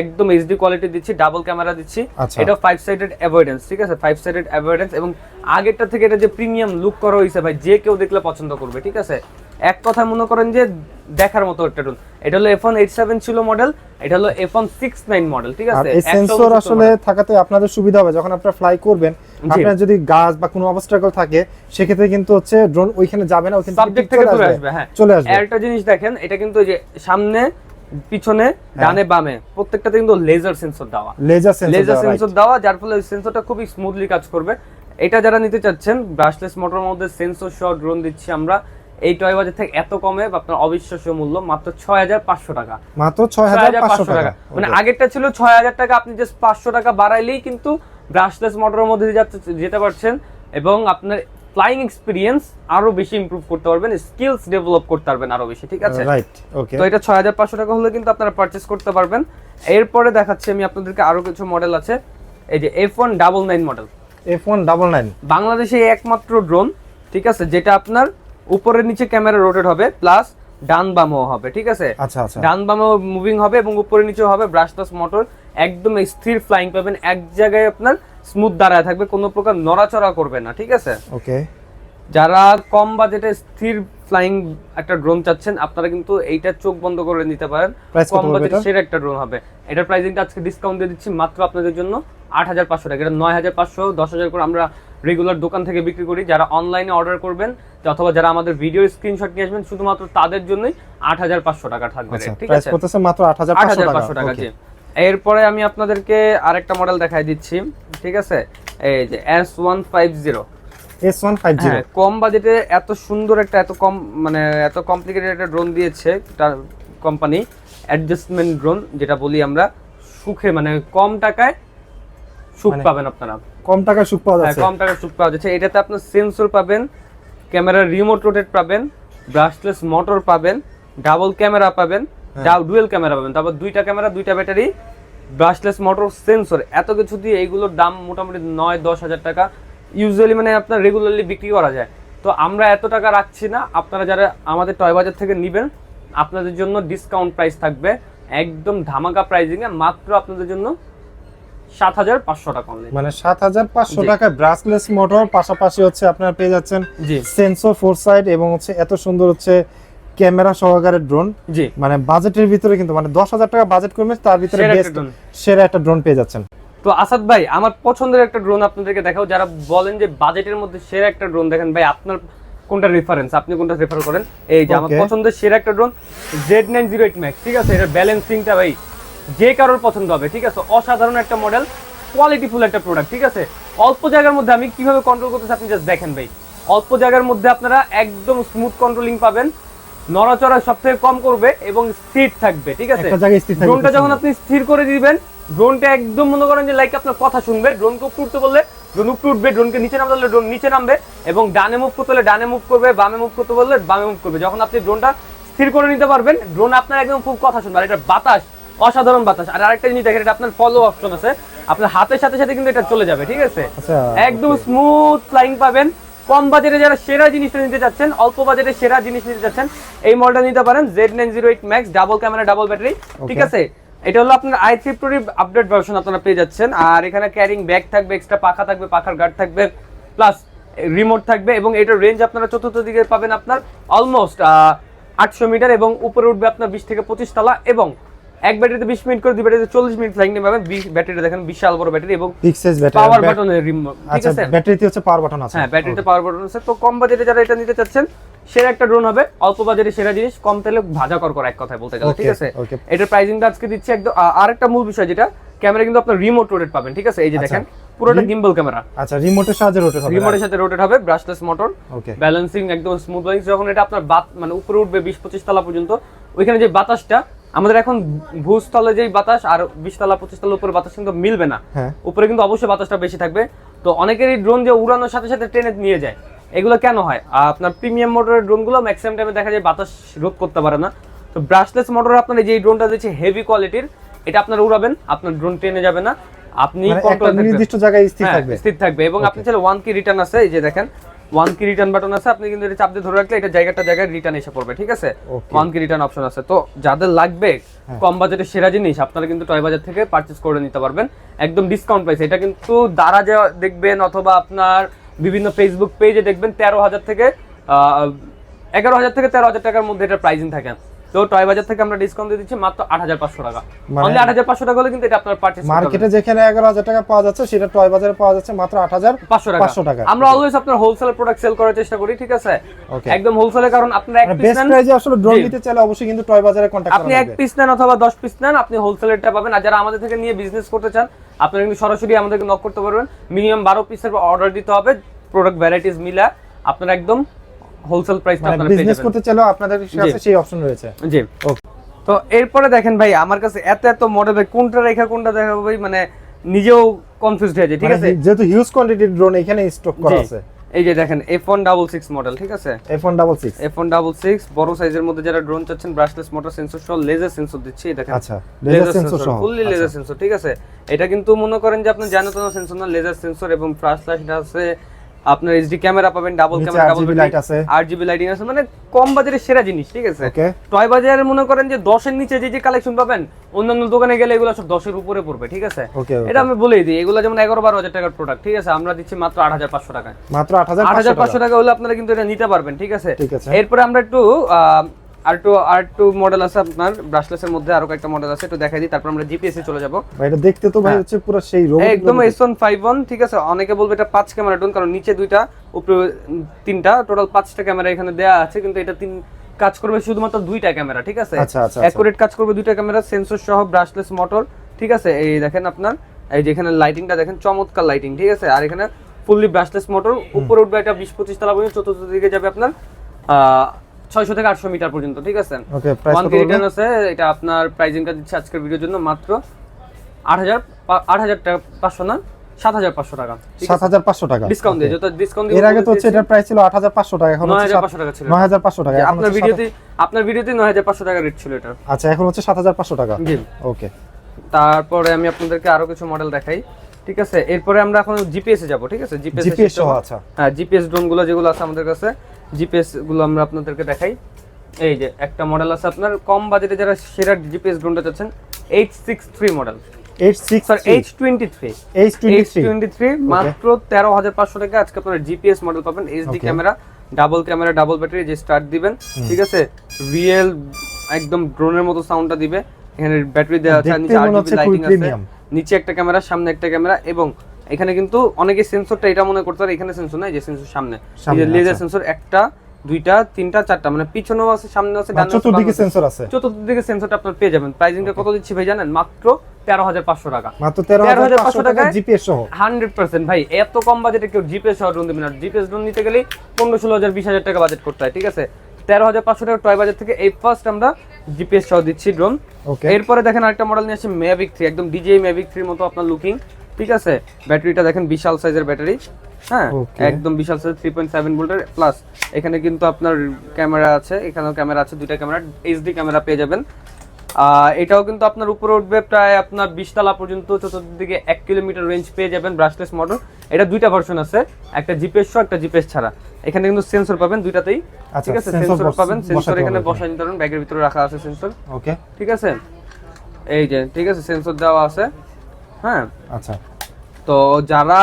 একদম এইচডি কোয়ালিটি দিচ্ছি ডাবল ক্যামেরা দিচ্ছি। আচ্ছা। এটা ফাইভ সাইডেড অ্যাভয়েডেন্স ঠিক আছে? ফাইভ সাইডেড অ্যাভয়েডেন্স এবং আগেরটা থেকে এটা যে প্রিমিয়াম লুক করা হয়েছে ভাই যে কেউ দেখলে পছন্দ করবে ঠিক আছে? এক কথায় মনে করেন যে দেখার মতো একটা ড্রোন এটা হলো এফ ওয়ান এইট সেভেন ছিল মডেল এটা হলো F one six nine model ঠিক আছে? এই সেন্সর আসলে থাকাতে আপনাদের সুবিধা হবে যখন আপনারা ফ্লাই করবেন আপনার যদি গাছ বা কোনো অবস্ট্রাকল থাকে সেক্ষেত্রে কিন্তু হচ্ছে ড্রোন ওইখানে যাবে না ওইখান সাবজেক্ট থেকে দূরে আসবে। হ্যাঁ। চলে আসবে। একটা জিনিস দেখেন এটা কিন্তু যে সামনে পিছনে হ্যাঁ। ডানে বামে। প্রত্যেকটাতে কিন্তু লেজার সেন্সর দেওয়া। লেজার সেন্সর লেজার সেন্সর দেওয়া যার ফলে সেন্সরটা খুবই স্মুথলি কাজ করবে। এটা যারা নিতে চাচ্ছেন ব্রাশলেস মোটর মধ্যে সেন্সর সহ ড্রোন দিচ্ছি আমরা। এই টয় বাজার থেকে এত কমে আপনার অবিশ্বাস্য মূল্য মাত্র ছয় হাজার পাঁচশো টাকা। মাত্র ছয় হাজার পাঁচশো 6500 টাকা মানে আগেরটা ছিল ছয় হাজার টাকা আপনি জাস্ট পাঁচশো টাকা বাড়াইলেই কিন্তু ব্রাশলেস মোটরের মধ্যে যেতে পারছেন। এবং আপনার ফ্লাইং এক্সপিরিয়েন্স আরও বেশি ইমপ্রুভ করতে পারবেন স্কিলস ডেভেলপ করতে পারবেন আরও বেশি ঠিক আছে? রাইট ওকে তো এটা ছয় হাজার পাঁচশো টাকা হলে কিন্তু আপনারা পারচেস করতে পারবেন। এরপরে দেখাচ্ছি আমি আপনাদেরকে আরও কিছু মডেল আছে। এই যে F one double nine model F one double nine বাংলাদেশে একমাত্র ড্রোন ঠিক আছে যেটা আপনার উপরের নিচে ক্যামেরা রোটেট হবে প্লাস ডান বামও হবে ঠিক আছে? আচ্ছা আচ্ছা। ডান বামে মুভিং হবে এবং উপরে নিচেও হবে ব্রাশলেস মোটর একদম স্থির ফ্লাইং পাবেন। এক জায়গায় আপনার স্মুথ দাঁড়ায় থাকবে কোনো প্রকার নড়াচড়া করবে না ঠিক আছে? ওকে। যারা কম বাজেটে স্থির ফ্লাইং একটা ড্রোন চাচ্ছেন আপনারা কিন্তু এইটা চোখ বন্ধ করে নিতে পারেন। কম বাজেটে সেরা একটা ড্রোন হবে। এটার প্রাইসিংটা আজকে ডিসকাউন্ট দিয়ে দিচ্ছি মাত্র আপনাদের জন্য আট হাজার পাঁচশো টাকা। এটা নয় হাজার পাঁচশো দশ হাজার করে আমরা রেগুলার দোকান থেকে বিক্রি করি। যারা অনলাইনে অর্ডার করবেন অথবা যারা আমাদের ভিডিও স্ক্রিনশট নিয়ে আসবেন শুধুমাত্র তাদের জন্যই আট হাজার পাঁচশো টাকা থাকবে আচ্ছা ঠিক আছে? মাত্র আট হাজার পাঁচশো টাকা। এরপরে আমি আপনাদেরকে আরেকটা মডেল দেখাই দিচ্ছি ঠিক আছে? এই যে S one five zero S one five zero কম বাজেটে এত সুন্দর একটা এত কম মানে এত কমপ্লিকেটেড একটা ড্রোন দিয়েছে কোম্পানি অ্যাডজাস্টমেন্ট ড্রোন যেটা বলি আমরা সুখে মানে কম টাকায় সুখ মানে পাবেন আপনারা। কম টাকায় সুখ পাওয়া হ্যাঁ যাচ্ছে। কম টাকায় সুখ পাওয়া যাচ্ছে। এটাতে আপনার সেন্সর পাবেন ক্যামেরার রিমোট রোটেট পাবেন ব্রাশলেস মোটর পাবেন ডাবল ক্যামেরা পাবেন হ্যাঁ। ডুয়েল ক্যামেরা পাবেন। তারপর দুইটা ক্যামেরা দুইটা ব্যাটারি ব্রাশলেস মোটর সেন্সর এত কিছু দিয়ে এইগুলোর দাম মোটামুটি নয় দশ হাজার টাকা। ইউজুয়ালি মানে আপনার রেগুলারলি বিক্রি করা যায়। তো আমরা এত টাকা রাখছি না। আপনারা যারা আমাদের টয় বাজার থেকে নেবেন আপনাদের জন্য ডিসকাউন্ট প্রাইস থাকবে। একদম ধামাকা প্রাইজিংয়ে মাত্র আপনাদের জন্য সাত হাজার পাঁচশো টাকা মানে সাত হাজার পাঁচশো। টাকায় ব্রাসলেস মোটর পাশাপাশি হচ্ছে আপনারা পেয়ে যাচ্ছেন সেন্সর ফোর সাইড এবং হচ্ছে এত সুন্দর হচ্ছে ক্যামেরা সহকারে ড্রোন জি। মানে বাজেটের ভিতরে কিন্তু মানে দশ হাজার টাকা বাজেট করবে তার ভিতরে সেরা একটা ড্রোন পেয়ে যাচ্ছেন। তো আসাদ ভাই আমার পছন্দের একটা ড্রোন আপনাদেরকে দেখাও যারা বলেন যে বাজেটের মধ্যে সেরা একটা ড্রোন দেখেন ভাই আপনার কোনটা রেফারেন্স আপনি কোনটা রেফার করেন? এই যে আমার পছন্দের সেরা একটা drone Z nine zero eight max ঠিক আছে? এটার ব্যালেন্সিংটা ভাই যে কারোর পছন্দ হবে ঠিক আছে? অসাধারণ একটা মডেল কোয়ালিটিফুল একটা প্রোডাক্ট ঠিক আছে? অল্প জায়গার মধ্যে আমি কীভাবে কন্ট্রোল করতেছি আপনি জাস্ট দেখেন ভাই। অল্প জায়গার মধ্যে আপনারা একদম স্মুথ কন্ট্রোলিং পাবেন। নড়াচড়া সব থেকে কম করবে এবং স্থির থাকবে ঠিক আছে? ড্রোনটা যখন আপনি স্থির করে দিবেন ড্রোনটা একদম মনে করেন যে লাইক আপনার কথা শুনবে ড্রোনকে উপরে উঠতে বললে ড্রোন উপরে উঠবে ড্রোনকে নিচে নামতে ড্রোন নিচে নামবে এবং ডানে মুভ করতে হলে ডানে মুভ করবে বামে মুভ করতে বললে বামে মুভ করবে। যখন আপনি ড্রোনটা স্থির করে নিতে পারবেন ড্রোন আপনার একদম খুব কথা শুনবে। আর এটা বাতাস অসাধারণ বাতাস। আর আরেকটা জিনিস দেখেন এটা আপনার ফলো অপশন আছে। আপনার হাতের সাথে সাথে কিন্তু এটা চলে যাবে ঠিক আছে? আচ্ছা একদম স্মুথ ফ্লাইং পাবেন। কম বাজেটে যারা সেরা জিনিসটা নিতে চাচ্ছেন অল্প বাজেটে সেরা জিনিস নিতে চাচ্ছেন এই মডেলটা নিতে পারেন Z nine zero eight max double camera double battery ঠিক আছে? এটা হলো আপনার আই থ্রি প্রোর আপডেট ভার্সন আপনারা পেয়ে যাচ্ছেন। আর এখানে ক্যারিং ব্যাগ থাকবে এক্সট্রা পাখা থাকবে পাখার গার্ড থাকবে প্লাস রিমোট থাকবে এবং এটার রেঞ্জ আপনারা চতুর্থ দিকে পাবেন আপনার অলমোস্ট আটশো মিটার এবং উপরে উঠবে আপনার বিশ থেকে পঁচিশ তলা এবং এক ব্যাটারিতে বিশ মিনিট করে দুই ব্যাটারিতে চল্লিশ মিনিট ফ্লাইং নিয়ে পাবেন। ব্যাটারি দেখেন বিশাল বড় ব্যাটারি এবং বিগ সাইজ পাওয়ার ব্যাটারি বাটনের রিমোট ঠিক আচ্ছা আছে? ব্যাটারিতে হচ্ছে পাওয়ার বাটন আছে। হ্যাঁ ব্যাটারিতে পাওয়ার বাটন আছে। তো কম বাজেটে যারা এটা নিতে চাচ্ছেন সেরা একটা ড্রোন হবে। অল্প বাজেটে সেরা জিনিস কম তেলে ভাজা কর এক কথায় বলতে গেলে ঠিক আছে. এটার প্রাইসিংটা আজকে দিচ্ছি একদম আ- আরেকটা মূল বিষয় যেটা ক্যামেরা কিন্তু আপনার রিমোট রোটেট পাবেন ঠিক আছে? এই যে আচ্ছা। দেখেন পুরোটা গিম্বল ক্যামেরা আচ্ছা রিমোটের সাহায্যে রোটেট হবে রিমোটের সাথে রোটেট হবে ব্রাশলেস মোটর ব্যালেন্সিং একদম স্মুথ ব্যালেন্স যখন এটা আপনার বাত মানে উপরে উঠবে বিশ পঁচিশ তলা পর্যন্ত ওইখানে যে বাতাসটা আমাদের এখন ভূস্থলে যেই বাতাস আর বিশ তলা পঁচিশ তলা উপরে বাতাস কিন্তু মিলবে না। হ্যাঁ। উপরে কিন্তু অবশ্যই বাতাসটা বেশি থাকবে। তো অনেকেরই ড্রোন যে উড়ানোর সাথে সাথে ট্রেনে নিয়ে যায়। এগুলো কেন হয়? আপনার প্রিমিয়াম মোটরের ড্রোনগুলো ম্যাক্সিমাম টাইমে দেখা যায় বাতাস রোধ করতে পারে না। তো ব্রাশলেস মোটর আপনার এই যে ড্রোনটা দিচ্ছে হেভি কোয়ালিটির এটা আপনার উড়াবেন আপনার ড্রোন ট্রেনে যাবে না। আপনি মানে নির্দিষ্ট জায়গায় স্থির থাকবে। স্থির থাকবে। এবং আপনি চাইলে ওয়ান কি রিটার্ন আছে এই যে দেখেন। ওয়ান কি রিটার্ন বাটন আছে আপনি কিন্তু এটা চাপ দিয়ে ধরে রাখলে এটা জায়গাটা জায়গায় রিটার্ন এসে পড়বে ঠিক আছে? ওয়ান কি রিটার্ন অপশন আছে। তো যাদের লাগবে কম বাজেটের সেরা জিনিস আপনারা কিন্তু টয় বাজার থেকে পারচেজ করে নিতে পারবেন। একদম ডিসকাউন্ট প্রাইস এটা কিন্তু দ্বারা যা দেখবেন অথবা আপনার বিভিন্ন ফেসবুক পেজে দেখবেন তেরো হাজার থেকে এগারো হাজার থেকে তেরো হাজার টাকার মধ্যে এটা প্রাইজিং থাকে। তো টয় বাজার থেকে আমরা ডিসকাউন্ট দিয়ে দিচ্ছি মাত্র আট হাজার পাঁচশো টাকা। মানে- অনলি হাজার পাঁচশো টাকা হলে কিন্তু এটা আপনার পারচেজ মার্কেটে যেখানে এগারো হাজার টাকা পাওয়া যাচ্ছে সেটা টয় বাজারে পাওয়া যাচ্ছে মাত্র আট হাজার পাঁচশো টাকা। পাঁচশো টাকা আমরা অলওয়েজ আপনার হোলসেল প্রোডাক্ট সেল করার চেষ্টা করি ঠিক আছে. একদম হোলসেলে কারণ আপনার এক পিস নেন প্রাইজে আসলে ড্রোন। নিতে চাইলে অবশ্যই কিন্তু টয় বাজারে কন্ট্যাক্ট আপনি এক পিস নেন অথবা দশ পিস নেন আপনি হোলসেলেরটা পাবেন। আর যারা আমাদের থেকে নিয়ে বিজনেস করতে চান আপনারা কিন্তু সরাসরি আমাদেরকে নক করতে পারবেন। মিনিমাম বারো পিসের অর্ডার দিতে হবে। প্রোডাক্ট ভ্যারাইটিস মিলা আপনার একদম হোলসেল মানে আপনারা পেয়ে বিজনেস করতে চাইলেও আপনাদের কাছে সেই অপশন রয়েছে। জি। ওকে তো এরপরে দেখেন ভাই আমার কাছে এত এত মডেল ভাই কোনটা রেখা কোনটা দেখাবো ভাই মানে নিজেও কনফিউজড হয়ে যায় ঠিক আছে? মানে যেহেতু হিউজ কোয়ান্টিটির ড্রোন এখানে স্টক করা আছে। এই যে দেখেন F one double six model ঠিক আছে? F one double six F one double six বড় সাইজের মধ্যে যারা ড্রোন চাচ্ছেন ব্রাশলেস মোটর সেন্সর সহ লেজার সেন্সর দিচ্ছি এই দেখেন। আচ্ছা লেজার সেন্সর সহ। ফুললি। লেজার সেন্সর ঠিক আছে? এটা কিন্তু মনে করেন যে আপনি জানেন তো সেন্সর না লেজার সেন্সর এবং ফ্লাশ লাইট আছে আপনার এইচডি ক্যামেরা পাবেন ডাবল ক্যামেরা ডাবল লাইট আছে। আরজিবি লাইটিং আছে মানে কম বাজারের সেরা জিনিস ঠিক আছে? টয় বাজারে মনে করেন যে 10 এর নিচে যে যে কালেকশন পাবেন অন্যান্য দোকানে গেলে এগুলো সব 10 এর উপরে পড়বে ঠিক আছে? এটা আমি বলেই দিই এগুলো যেমন এগারো বারো হাজার টাকার প্রোডাক্ট ঠিক আছে? আমরা দিচ্ছি মাত্র আট হাজার পাঁচশো টাকায়। মাত্র আট হাজার আট হাজার পাঁচশো টাকা হলে আপনারা কিন্তু এটা নিতে পারবেন ঠিক আছে? ঠিক আছে। এরপরে আমরা একটু আহ, আর একটু আর একটু মডেল আছে আপনার ব্রাশলেসের মধ্যে আরও কয়েকটা মডেল আছে একটু দেখাই দিই তারপর আমরা জিপিএস এ চলে যাব। এটা দেখতে তো ভাই হ্যাঁ। হচ্ছে পুরো সেই রোবট একদম এস ওয়ান ফাইভ ওয়ান ঠিক আছে? অনেকে বলবে এটা পাঁচ ক্যামেরা ডোন কারণ নিচে দুইটা উপরে তিনটা টোটাল পাঁচটা ক্যামেরা এখানে দেয়া আছে কিন্তু এটা তিন কাজ করবে শুধুমাত্র দুইটা ক্যামেরা ঠিক আছে? আচ্ছা, আচ্ছা, আচ্ছা। অ্যাকুরেট কাজ করবে দুইটা ক্যামেরা সেন্সর সহ ব্রাশলেস মোটর ঠিক আছে? এই দেখেন আপনার এই যে এখানে লাইটিংটা দেখেন চমৎকার লাইটিং ঠিক আছে? আর এখানে ফুললি ব্রাশলেস মোটর উপরে উঠবে এটা বিশ পঁচিশ তলা পর্যন্ত চতুর্থ দিকে যাবে আপনার ছয়শো থেকে আটশো মিটার পর্যন্ত ঠিক আছে? ওয়ান আছে এটা আপনার প্রাইজিংটা দিচ্ছে আজকের ভিডিওর জন্য মাত্র আট হাজার আট হাজার টাকা পাঁচশো না? সাত হাজার পাঁচশো টাকা সাত হাজার পাঁচশো টাকা। ডিসকাউন্ট দিয়ে যত ডিসকাউন্ট এর আগে তো হচ্ছে এটার প্রাইস ছিল আট হাজার পাঁচশো টাকা এখন নয় হাজার পাঁচশো টাকা ছিল। নয় হাজার পাঁচশো টাকা আপনার ভিডিওতে আপনার ভিডিওতে নয় হাজার পাঁচশো টাকা রেট ছিল এটা। আচ্ছা এখন হচ্ছে সাত হাজার পাঁচশো টাকা। জি। ওকে তারপরে আমি আপনাদেরকে আরও কিছু মডেল দেখাই ঠিক আছে? এরপরে আমরা এখন জিপিএস এ যাব ঠিক আছে? জিপিএস জিপিএস আচ্ছা। হ্যাঁ জিপিএস ড্রোনগুলো যেগুলো আছে আমাদের কাছে জিপিএসগুলো আমরা আপনাদেরকে দেখাই। এই যে একটা মডেল আছে আপনার কম বাজেটে যারা সেরা জিপিএস ড্রোনটা চাচ্ছেন এইচ সিক্স থ্রি মডেল মাত্র তেরো হাজার পাঁচশো টাকা। আজকে আপনার জিপিএস মডেল পাবেন HD. Camera double camera double battery যে স্টার্ট দিবেন ঠিক আছে? রিয়েল একদম ড্রোনের মতো সাউন্ডটা দিবে। এখানে ব্যাটারি দেওয়া আছে নিচে লাইটিং আছে। নিচে একটা ক্যামেরা সামনে একটা ক্যামেরা এবং এখানে কিন্তু অনেকে সেন্সরটা এটা মনে করতে পারে এখানে সেন্সর নাই যে সেন্সর সামনে। লেজার। সেন্সর একটা দুইটা তিনটা চারটা মানে পিছনেও আছে সামনে আছে ডানে চতুর্দিকে। সেন্সর আছে। চতুর্দিকে সেন্সরটা আপনার পেয়ে যাবেন। প্রাইসিংটা কত দিচ্ছি ভাই জানেন? মাত্র তেরো হাজার পাঁচশো টাকা। মাত্র তেরো হাজার পাঁচশো টাকা জিপিএস সহ। হান্ড্রেড পার্সেন্ট ভাই এত কম বাজেটে কেউ জিপিএস সহ ড্রোন দেবে না। জিপিএস ড্রোন নিতে গেলে পনেরো ষোলো হাজার বিশ হাজার টাকা বাজেট করতে হয় ঠিক আছে? তেরো হাজার পাঁচশো টাকা টয় বাজার থেকে এই ফার্স্ট আমরা জিপিএস সহ দিচ্ছি ড্রোন ওকে এরপরে দেখেন আরেকটা মডেল নিয়ে আসছে ম্যাভিক থ্রি একদম ডিজে ম্যাভিক থ্রির মতো আপনার লুকিং ঠিক আছে? ব্যাটারিটা দেখেন বিশাল সাইজের ব্যাটারি। হ্যাঁ? একদম বিশাল সাইজ থ্রি পয়েন্ট সেভেন ভোল্টের প্লাস এখানে কিন্তু আপনার ক্যামেরা আছে এখানেও ক্যামেরা আছে দুইটা ক্যামেরা এইচডি ক্যামেরা পেয়ে যাবেন। এটাও কিন্তু আপনার উপরে উঠবে প্রায় আপনার বিশ তলা পর্যন্ত চতুর্দিকে এক কিলোমিটার রেঞ্জ পেয়ে যাবেন ব্রাশলেস মডেল এটা দুইটা ভার্সন আছে একটা জিপিএস সহ একটা জিপিএস ছাড়া। এখানে কিন্তু সেন্সর পাবেন দুইটাতেই। আচ্ছা, ঠিক আছে? সেন্সর পাবেন সেন্সর এখানে বসাই নিতে পারবেন ব্যাগের ভিতরে রাখা আছে সেন্সর ওকে ঠিক আছে? এই যে ঠিক আছে সেন্সর দেওয়া আছে। হ্যাঁ। আচ্ছা। তো যারা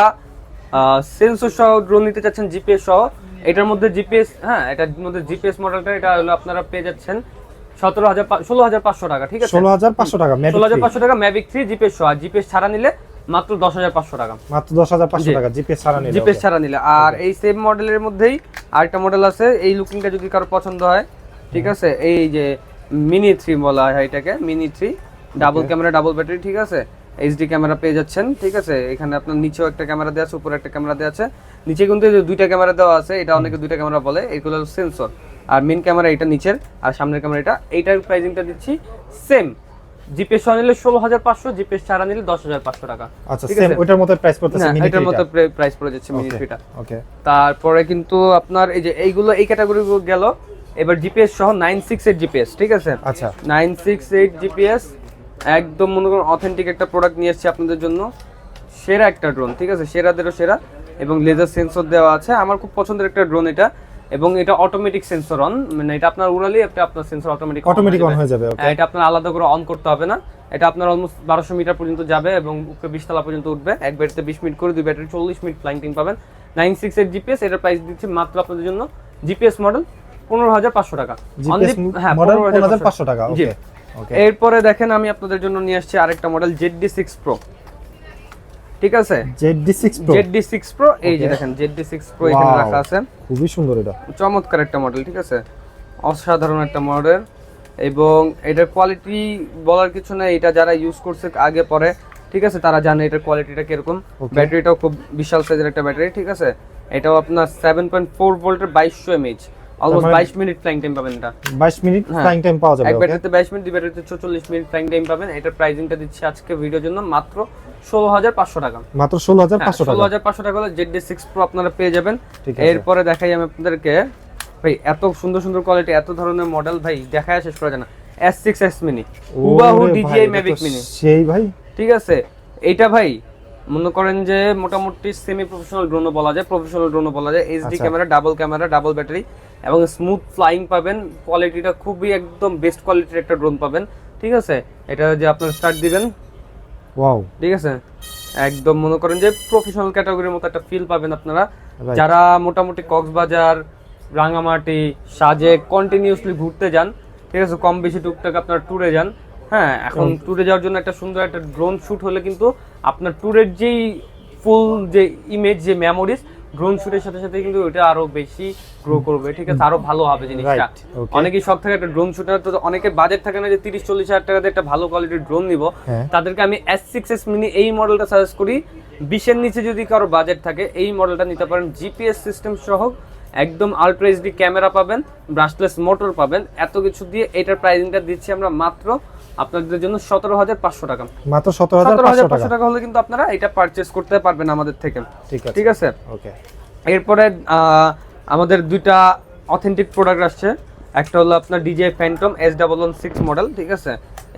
সেন্সর সহ ড্রোন নিতে চাচ্ছেন জিপিএস সহ এটার মধ্যে জিপিএস হ্যাঁ এটার মধ্যে জিপিএস মডেলটা এটা হলো আপনারা পেয়ে যাচ্ছেন সতেরো হাজার ষোলো হাজার পাঁচশো টাকা ঠিক আছে? ষোলো হাজার পাঁচশো টাকা ষোলো হাজার পাঁচশো টাকা ম্যাভিক থ্রি জিপিএস সহ আর জিপিএস ছাড়া নিলে মাত্র দশ হাজার পাঁচশো টাকা। মাত্র দশ হাজার পাঁচশো টাকা জিপিএস ছাড়া নিলে জিপিএস ছাড়া নিলে। আর এই সেম মডেলের মধ্যেই আরেকটা মডেল আছে এই লুকিংটা যদি কারও পছন্দ হয় ঠিক আছে? এই যে মিনি থ্রি বলা হয় এটাকে mini three double camera double battery ঠিক আছে? এইচডি ক্যামেরা পেয়ে যাচ্ছেন ঠিক আছে? এখানে আপনার নিচেও একটা ক্যামেরা দেওয়া আছে উপরে একটা ক্যামেরা দেওয়া আছে। নিচে কিন্তু দুইটা ক্যামেরা দেওয়া আছে এটা অনেকে দুইটা ক্যামেরা বলে এগুলো সেন্সর আর মেন ক্যামেরা এটা নিচের আর সামনের ক্যামেরা এটা। এইটার প্রাইসিংটা দিচ্ছি সেম জিপিএস সহ নিলে ষোলো হাজার পাঁচশো জিপিএস ছাড়া নিলে দশ হাজার পাঁচশো টাকা। আচ্ছা আছে? ওইটার মতো প্রাইস পড়তেছে হ্যাঁ এটার মতো প্রাইস পড়ে যাচ্ছে মিনি থ্রিটা ওকে তারপরে কিন্তু আপনার এই যে এইগুলো এই ক্যাটাগরি গেল। এবার জিপিএস সহ নাইন সিক্স এইট জিপিএস ঠিক আছে? আচ্ছা। নাইন সিক্স এইট জিপিএস একদম মনে করুন অথেন্টিক একটা প্রোডাক্ট নিয়ে এসেছি আপনাদের জন্য। সেরা একটা ড্রোন ঠিক আছে? সেরাদেরও সেরা। এবং লেজার সেন্সর দেওয়া আছে। আমার খুব পছন্দের একটা ড্রোন এটা। এবং এটা অটোমেটিক সেন্সর অন মানে এটা আপনার উড়ালেই একটা আপনার সেন্সর অটোমেটিক অটোমেটিক অন হয়ে যাবে ওকে হ্যাঁ, এটা আপনার আলাদা করে অন করতে হবে না। এটা আপনার অলমোস্ট বারোশো মিটার পর্যন্ত যাবে এবং উপরে বিশ তলা পর্যন্ত উঠবে। এক ব্যাটারিতে বিশ মিনিট করে দুই ব্যাটারি চল্লিশ মিনিট ফ্লাইং টাইম পাবেন। নাইন সিক্স এইট জিপিএস এটার প্রাইস দিচ্ছে মাত্র আপনাদের জন্য। জিপিএস মডেল পনেরো হাজার পাঁচশো টাকা। হ্যাঁ পনেরো হাজার পাঁচশো টাকা। জি। এরপরে দেখেন আমি আপনাদের জন্য নিয়ে আসছি আরেকটা model Z D six pro ঠিক আছে? জেড ডি সিক্স প্রো এই যে দেখেন জেড ডি সিক্স প্রো এখানে রাখা আছে। খুবই সুন্দর এটা। চমৎকার একটা মডেল ঠিক আছে? অসাধারণ একটা মডেল এবং এটার কোয়ালিটি বলার কিছু না এটা যারা ইউজ করছে আগে পরে ঠিক আছে? তারা জানে এটার কোয়ালিটিটা কীরকম। ব্যাটারিটাও খুব বিশাল সাইজের একটা ব্যাটারি ঠিক আছে? এটাও আপনার সেভেন পয়েন্ট ফোর ভোল্টের বাইশশো এমএইচ অলমোস্ট মানে- বাইশ মিনিট ফ্লাইং টাইম পাবেন এটা। বাইশ মিনিট হ্যাঁ। ফ্লাইং টাইম পাওয়া যাবে এক ব্যাটারিতে বাইশ মিনিট দুই ব্যাটারিতে চল্লিশ মিনিট ফ্লাইং টাইম পাবেন। এটার প্রাইসিংটা দিচ্ছি আজকে ভিডিওর জন্য মাত্র ষোলো হাজার পাঁচশো টাকা। মাত্র ষোলো হাজার পাঁচশো ষোলো টাকা। হাজার পাঁচশো টাকা হলে জেড ডি সিক্স প্রো আপনারা পেয়ে যাবেন। এরপরে দেখাই আমি আপনাদেরকে ভাই এত সুন্দর সুন্দর কোয়ালিটি এত ধরনের মডেল ভাই দেখায় শেষ করা যায় না। এস সিক্স এস মিনি হুবাহু ম্যাভিক তো মিনি সেই ভাই। ঠিক আছে? এটা ভাই মনে করেন যে মোটামুটি সেমি প্রফেশনাল ড্রোনও বলা যায় প্রফেশনাল ড্রোনও বলা যায় HD. Camera double camera double battery এবং স্মুথ ফ্লাইং পাবেন। কোয়ালিটিটা খুবই একদম বেস্ট কোয়ালিটির একটা ড্রোন পাবেন। ঠিক আছে? এটা যে আপনার স্টার্ট দিবেন। ওয়াও ঠিক আছে? একদম মনে করেন যে প্রফেশনাল ক্যাটাগরির মতো একটা ফিল পাবেন আপনারা। যারা মোটামুটি কক্সবাজার রাঙামাটি সাজে কন্টিনিউসলি ঘুরতে যান ঠিক আছে? কম বেশি টুকটাক আপনার ট্যুরে যান। হ্যাঁ এখন ট্যুরে যাওয়ার জন্য একটা সুন্দর একটা ড্রোন শুট হলে কিন্তু আপনার ট্যুরের যেই ফুল যে ইমেজ যে মেমোরিজ ড্রোন শুটের সাথে সাথে কিন্তু ওটা আরও বেশি গ্রো করবে। ঠিক আছে? আরও ভালো হবে জিনিসটা। অনেকেই শখ থাকে একটা ড্রোন শুটার তো অনেকের বাজেট থাকে না যে তিরিশ চল্লিশ হাজার টাকা দিয়ে একটা ভালো কোয়ালিটির ড্রোন নিব। হ্যাঁ। তাদেরকে আমি এস সিক্স এস মিনি এই মডেলটা সাজেস্ট করি। বিশের নিচে যদি কারও বাজেট থাকে এই মডেলটা নিতে পারেন। জিপিএস সিস্টেম সহ একদম আলট্রা এইচডি ক্যামেরা পাবেন ব্রাশলেস মোটর পাবেন। এত কিছু দিয়ে এটার প্রাইসিংটা দিচ্ছি আমরা মাত্র আপনাদের জন্য সতেরো হাজার পাঁচশো টাকা। মাত্র সতেরো হাজার পাঁচশো টাকা। হলে কিন্তু আপনারা এটা পারচেস করতে পারবেন আমাদের থেকে। ঠিক আছে। ওকে। এরপরে আমাদের দুইটা অথেন্টিক প্রোডাক্ট আসছে। একটা হলো আপনার DJ Phantom S double one six model ঠিক আছে?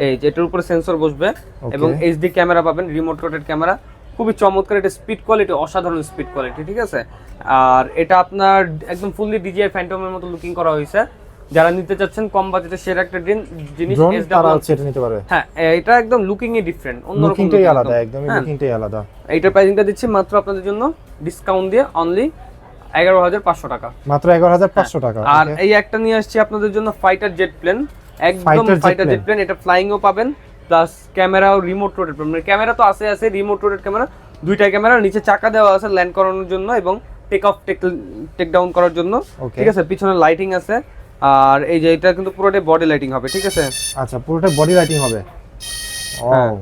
এই যে এটার উপরে সেন্সর বসবে এবং এইচডি ক্যামেরা পাবেন রিমোট রোটেড ক্যামেরা খুবই চমৎকার এটা স্পিড কোয়ালিটি অসাধারণ স্পিড কোয়ালিটি ঠিক আছে? আর এটা আপনার একদম ফুললি ডিজিআই ফ্যান্টমের মতো লুকিং করা হয়েছে। যারা নিতে চাচ্ছেন কম বাজেটে সেরা একটা ড্রিন- জিনিস তারা হচ্ছে এটা নিতে পারবে হ্যাঁ এটা একদম লুকিং এ ডিফারেন্ট অন্যরকম লুকিংটাই আলাদা একদম। একদমই হ্যাঁ। লুকিংটাই আলাদা। এইটার প্রাইসিংটা দিচ্ছি মাত্র আপনাদের জন্য ডিসকাউন্ট দিয়ে অনলি এগারো হাজার পাঁচশো টাকা। মাত্র এগারো হাজার পাঁচশো টাকা আর এই একটা নিয়ে আসছি আপনাদের জন্য ফাইটার জেট প্লেন একদম ফাইটার জেট প্লেন এটা ফ্লাইংও পাবেন প্লাস ক্যামেরাও রিমোট রোটেড পাবেন ক্যামেরা তো আছে আছে রিমোট রোটেড ক্যামেরা দুইটা ক্যামেরা নিচে চাকা দেওয়া আছে ল্যান্ড করানোর জন্য এবং take off take take down করার জন্য। ঠিক আছে পিছনে লাইটিং আছে। আর এই যে এটা কিন্তু পুরোটাই বডি লাইটিং হবে ঠিক আছে? আচ্ছা পুরোটা বডি লাইটিং হবে? হ্যাঁ।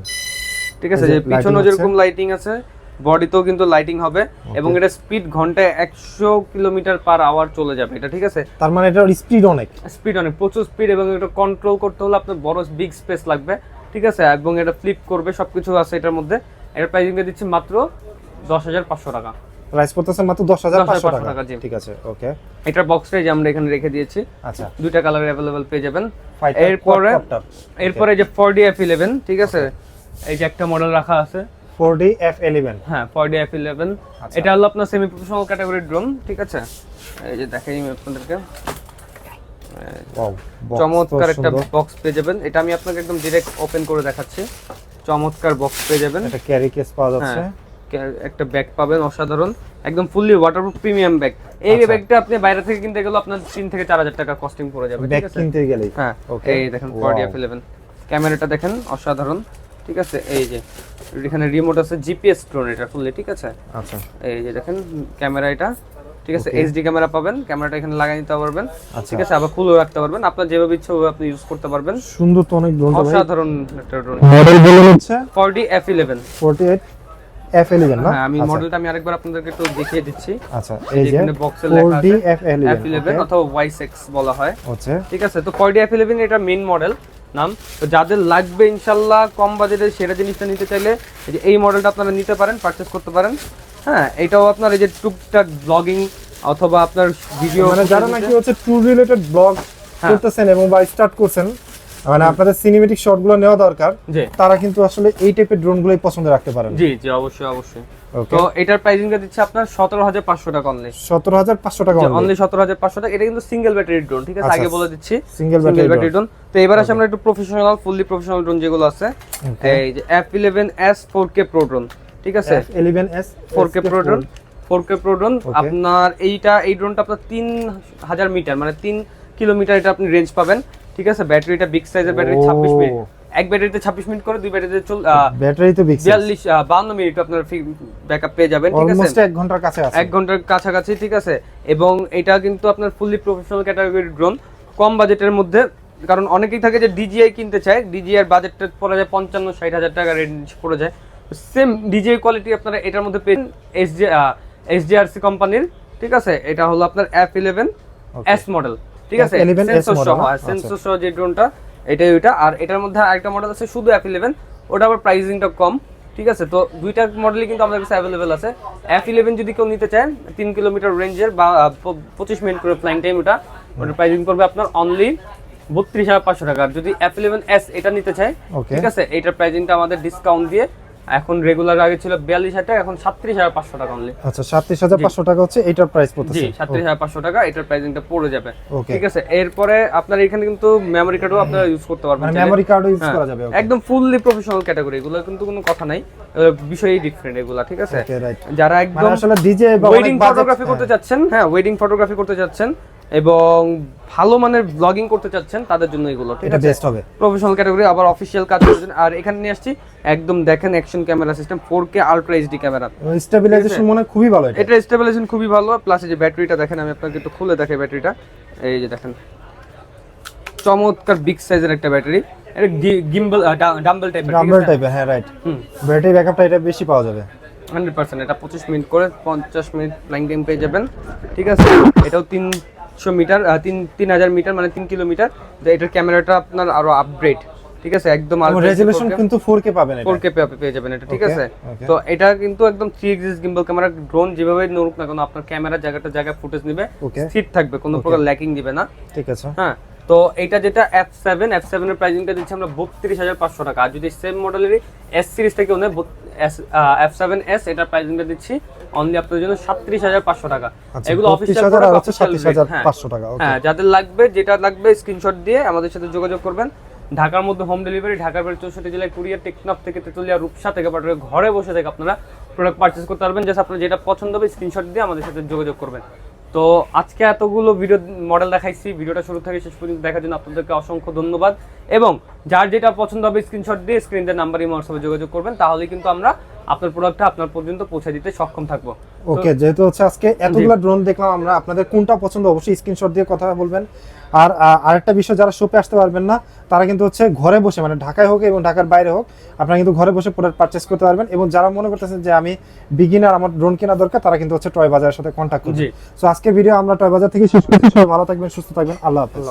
ঠিক আছে যে যে পিছনে যেরকম লাইটিং আছে বডিতেও কিন্তু লাইটিং হবে এবং এটা স্পিড ঘন্টায় একশো কিলোমিটার পার আওয়ার চলে যাবে এটা ঠিক আছে? তার মানে এটার স্পিড অনেক। স্পিড অনেক প্রচুর স্পিড এবং এটা কন্ট্রোল করতে হলে আপনার বড় বিগ স্পেস লাগবে ঠিক আছে? এবং এটা ফ্লিপ করবে সবকিছু আছে এটার মধ্যে। এটার প্রাইসিংটা দিচ্ছি মাত্র দশ হাজার পাঁচশো টাকা। প্রাইস পড়তেছে মাত্র দশ হাজার পাঁচশো 10,500 টাকা। ঠিক আছে ওকে এটার বক্সটাই যে আমরা এখানে রেখে দিয়েছি। আচ্ছা। দুইটা কালার অ্যাভেলেবেল পেয়ে যাবেন। এরপরে। এরপরে যে ফোর ডি এফ ইলেভেন ঠিক আছে? এই যে একটা মডেল রাখা আছে। ফোর ডি এফ ইলেভেন হ্যাঁ ফোর ডি এফ ইলেভেন আচ্ছা। এটা হলো আপনার সেমি প্রফেশনাল ক্যাটাগরির ড্রোন ঠিক আছে? এই যে দেখাই আমি আপনাদেরকে। চমৎকার একটা বক্স পেয়ে যাবেন। এটা আমি আপনাকে একদম ডিরেক্ট ওপেন করে দেখাচ্ছি। চমৎকার বক্স পেয়ে যাবেন। একটা ক্যারি কেস পাওয়া যাচ্ছে। হ্যাঁ। একটা ব্যাগ পাবেন অসাধারণ একদম ফুললি ওয়াটারপ্রুফ প্রিমিয়াম ব্যাগ এই আচ্ছা। ব্যাগটা আপনি বাইরে থেকে কিনতে গেলে আপনার তিন থেকে চার হাজার টাকা কস্টিং পড়ে যাবে ব্যাগ কিনতে গেলেই। হ্যাঁ. এই দেখেন Wow. ইলেভেন ক্যামেরাটা দেখেন অসাধারণ ঠিক আছে? এই যে এখানে রিমোট আছে জিপিএস ড্রোন এটা ফুললি ঠিক আছে? আচ্ছা। এই যে দেখেন ক্যামেরা এটা ঠিক আছে? এইচডি ক্যামেরা পাবেন ক্যামেরাটা এখানে লাগিয়ে নিতে পারবেন আচ্ছা। ঠিক আছে? আবার খুলেও রাখতে পারবেন আপনার যেভাবে ইচ্ছা ওভাবে আপনি ইউজ করতে পারবেন। সুন্দর তো অনেক ড্রোনটা ভাই। অসাধারণ একটা ড্রোন মডেল বলুন হচ্ছে four D F eleven 48 F eleven না? হ্যাঁ আমি আচ্ছা, মডেলটা আমি আরেকবার আপনাদেরকে একটু দেখিয়ে দিচ্ছি। আচ্ছা এই যে এ লেখা 4D এফ এফ অথবা ওয়াই সিক্স বলা হয়। হচ্ছে। ঠিক আছে তো ফোর ডি এফ ইলেভেন এটা মেইন মডেল নাম। তো যাদের লাগবে ইনশাল্লাহ কম বাজেটের সেরা জিনিসটা নিতে চাইলে এই মডেলটা আপনারা নিতে পারেন পারচেস করতে পারেন। হ্যাঁ এটাও আপনার এই যে টুকটাক ব্লগিং অথবা আপনার ভিডিও মানে যারা নাকি হচ্ছে ট্যুর রিলেটেড ব্লগ। করতেছেন এবং বা স্টার্ট করছেন মানে আপনাদের সিনেমেটিক শটগুলো নেওয়া দরকার তারা কিন্তু আসলে এই টাইপের ড্রোনগুলোই পছন্দ রাখতে পারেন। জি জি অবশ্যই অবশ্যই। তো এটার প্রাইসিংটা দিচ্ছে আপনার সতেরো হাজার পাঁচশো টাকা অনলি সতেরো হাজার পাঁচশো টাকা অনলি সতেরো হাজার পাঁচশো টাকা। এটা কিন্তু সিঙ্গেল ব্যাটারি ড্রোন ঠিক আছে? আচ্ছা। আগে বলে দিচ্ছি। সিঙ্গেল ব্যাটারি ড্রোন তো এবার আসে আমরা একটু প্রফেশনাল ফুললি প্রফেশনাল ড্রোন যেগুলো আছে। এই যে F eleven S four K pro drone ঠিক আছে? Eleven S four K pro drone four K pro drone আপনার এইটা এই ড্রোনটা আপনার তিন হাজার মিটার মানে তিন কিলোমিটার এটা আপনি রেঞ্জ পাবেন। ঠিক আছে? ব্যাটারিটা বিগ সাইজের ব্যাটারি ও। ছাব্বিশ মিনিট। এক ব্যাটারিতে ছাব্বিশ মিনিট করে দুই ব্যাটারিতে চল ব্যাটারি তো বিগ বিয়াল্লিশ বান্ন মিনিট আপনার ব্যাকআপ পেয়ে যাবেন ঠিক আছে? অলমোস্ট এক ঘণ্টার কাছে আছে এক ঘণ্টার কাছাকাছি ঠিক আছে? এবং এটা কিন্তু আপনার ফুললি প্রফেশনাল ক্যাটাগরির ড্রোন কম বাজেটের মধ্যে কারণ অনেকেই থাকে যে ডিজিআই কিনতে চায়। ডিজিআই বাজেটটা পড়ে যায় পঞ্চান্ন ষাট হাজার টাকা রেঞ্জ পড়ে যায়। সেম ডিজিআই কোয়ালিটি আপনারা এটার মধ্যে পেন এসডি এসডিআরসি কোম্পানির ঠিক আছে? এটা হলো আপনার এফ ইলেভেন. এস মডেল ঠিক আছে? সেন্সর সহ না? আচ্ছা। সেন্সর সহ যে ড্রোনটা এটাই ওইটা। আর এটার মধ্যে আরেকটা মডেল আছে শুধু এফ ইলেভেন ওটা আবার প্রাইসিংটা কম ঠিক আছে? তো দুইটা মডেলই কিন্তু আমাদের কাছে অ্যাভেলেবেল আছে। এফ ইলেভেন যদি কেউ নিতে চান তিন কিলোমিটার রেঞ্জের বা পঁচিশ মিনিট করে ফ্লাইং টাইম ওটা ওটার প্রাইসিং পড়বে আপনার অনলি বত্রিশ হাজার পাঁচশো টাকা। যদি এফ ইলেভেন এস এটা নিতে চায় ঠিক আছে? এটার প্রাইসিংটা আমাদের ডিসকাউন্ট দিয়ে এখন রেগুলার আগে ছিল বিয়াল্লিশ হাজার টাকা এখন সাতত্রিশ হাজার পাঁচশো টাকা অনলি আচ্ছা সাতত্রিশ হাজার পাঁচশো টাকা হচ্ছে এইটার প্রাইস জি পড়তেছে সাতত্রিশ হাজার পাঁচশো টাকা এটার প্রাইসিংটা পড়ে যাবে। ঠিক আছে? এরপরে আপনার এখানে কিন্তু মেমোরি কার্ডও আপনারা ইউজ করতে পারবেন। মেমোরি কার্ডও ইউজ করা যাবে একদম ফুললি প্রফেশনাল ক্যাটাগরি এগুলো কিন্তু কোনো কথা নাই। বিষয়ই ডিফারেন্ট এগুলা ঠিক আছে? যারা মানে একদম আসলে ডিজে বা ওয়েডিং ফটোগ্রাফি করতে চাচ্ছেন হ্যাঁ ওয়েডিং ফটোগ্রাফি করতে চাচ্ছেন এবং ভালো মানের ব্লগিং করতে চাচ্ছেন তাদের জন্য এগুলো ঠিক এটা আছে? বেস্ট হবে। প্রফেশনাল ক্যাটাগরি আবার অফিসিয়াল কাজ করছেন। আর এখানে নিয়ে আসছি একদম দেখেন action camera system four K ultra HD camera stabilization মনে খুবই ভালো এটা। এটা স্টেবিলাইজেশন খুবই ভালো প্লাস এই যে ব্যাটারিটা দেখেন আমি আপনাকে একটু খুলে দেখাই ব্যাটারিটা। এই যে দেখেন। চমৎকার বিগ সাইজের একটা ব্যাটারি। এটা গিম্বল ডাম্বল টাইপের ডাম্বল টাইপের হ্যাঁ রাইট ব্যাটারি ব্যাকআপটা এটা বেশি পাওয়া যাবে। হান্ড্রেড পার্সেন্ট এটা পঁচিশ মিনিট করে পঞ্চাশ মিনিট ফ্লাইং টাইম পেয়ে যাবেন। ঠিক আছে? এটাও তিনশো মিটার তিন তিন হাজার মিটার মানে তিন কিলোমিটার। এটার ক্যামেরাটা আপনার আরও আপগ্রেড ঠিক আছে? একদম কিন্তু 4K পাবেন এটা। ফোর কে পেয়ে যাবেন এটা ঠিক আছে? তো এটা কিন্তু একদম গিম্বল ক্যামেরা ড্রোন যেভাবে নড়ুক না কেন আপনার ক্যামেরা জায়গাটা জায়গায় ফুটেজ নেবে. স্থির থাকবে কোনো প্রকার ল্যাকিং দিবে না। ঠিক আছে। হ্যাঁ তো এটা যেটা এফ সেভেন এফ সেভেনের প্রাইসিংটা দিচ্ছি আমরা বত্রিশ হাজার পাঁচশো টাকা। আর যদি সেম মডেলেরই এস সিরিজ থেকে নেয় এফ সেভেন এস এটার প্রাইসিংটা দিচ্ছি। অনলি আপনাদের জন্য সাতত্রিশ হাজার পাঁচশো টাকা। আচ্ছা, এগুলো অফিসিয়াল হচ্ছে 37,500 টাকা, হ্যাঁ যাদের লাগবে যেটা লাগবে স্ক্রিনশট দিয়ে আমাদের সাথে যোগাযোগ করবেন। ঢাকার মধ্যে হোম ডেলিভারি ঢাকার বাইরে চৌষট্টি জেলায় কুরিয়ার টেকনাফ থেকে তেতুলিয়া রূপসা থেকে পাঠাবে ঘরে বসে থেকে আপনারা প্রোডাক্ট পারচেস করতে পারবেন। জাস্ট আপনার যেটা পছন্দ হবে স্ক্রিনশট দিয়ে আমাদের সাথে যোগাযোগ করবেন। তো আজকে এতগুলো ভিডিও মডেল দেখাইছি। ভিডিওটা শুরু থেকে শেষ পর্যন্ত দেখার জন্য আপনাদেরকে অসংখ্য ধন্যবাদ। এবং যার যেটা পছন্দ হবে স্ক্রিনশট দিয়ে স্ক্রিনের নাম্বার হোয়াটসঅ্যাপে যোগাযোগ করবেন তাহলে কিন্তু আমরা আপনার প্রোডাক্টটা আপনার পর্যন্ত পৌঁছে দিতে সক্ষম থাকব। ওকে যেহেতু হচ্ছে আজকে এতগুলো ড্রোন দেখলাম আমরা আপনাদের কোনটা পছন্দ অবশ্যই স্ক্রিনশট দিয়ে কথা বলবেন। আর আরেকটা বিষয় যারা শপে আসতে পারবেন না তারা কিন্তু হচ্ছে ঘরে বসে মানে ঢাকায় হোক এবং ঢাকার বাইরে হোক আপনারা কিন্তু ঘরে বসে প্রোডাক্ট পারচেস করতে পারবেন এবং যারা মনে করতেছেন যে আমি বিগিনার আমার ড্রোন কেনা দরকার তারা কিন্তু হচ্ছে টয় বাজারের সাথে কন্ট্যাক্ট করবে সো আজকে ভিডিও আমরা টয় বাজার থেকে শেষ করছি। সবাই ভালো থাকবেন সুস্থ থাকবেন। আল্লাহ হাফেজ।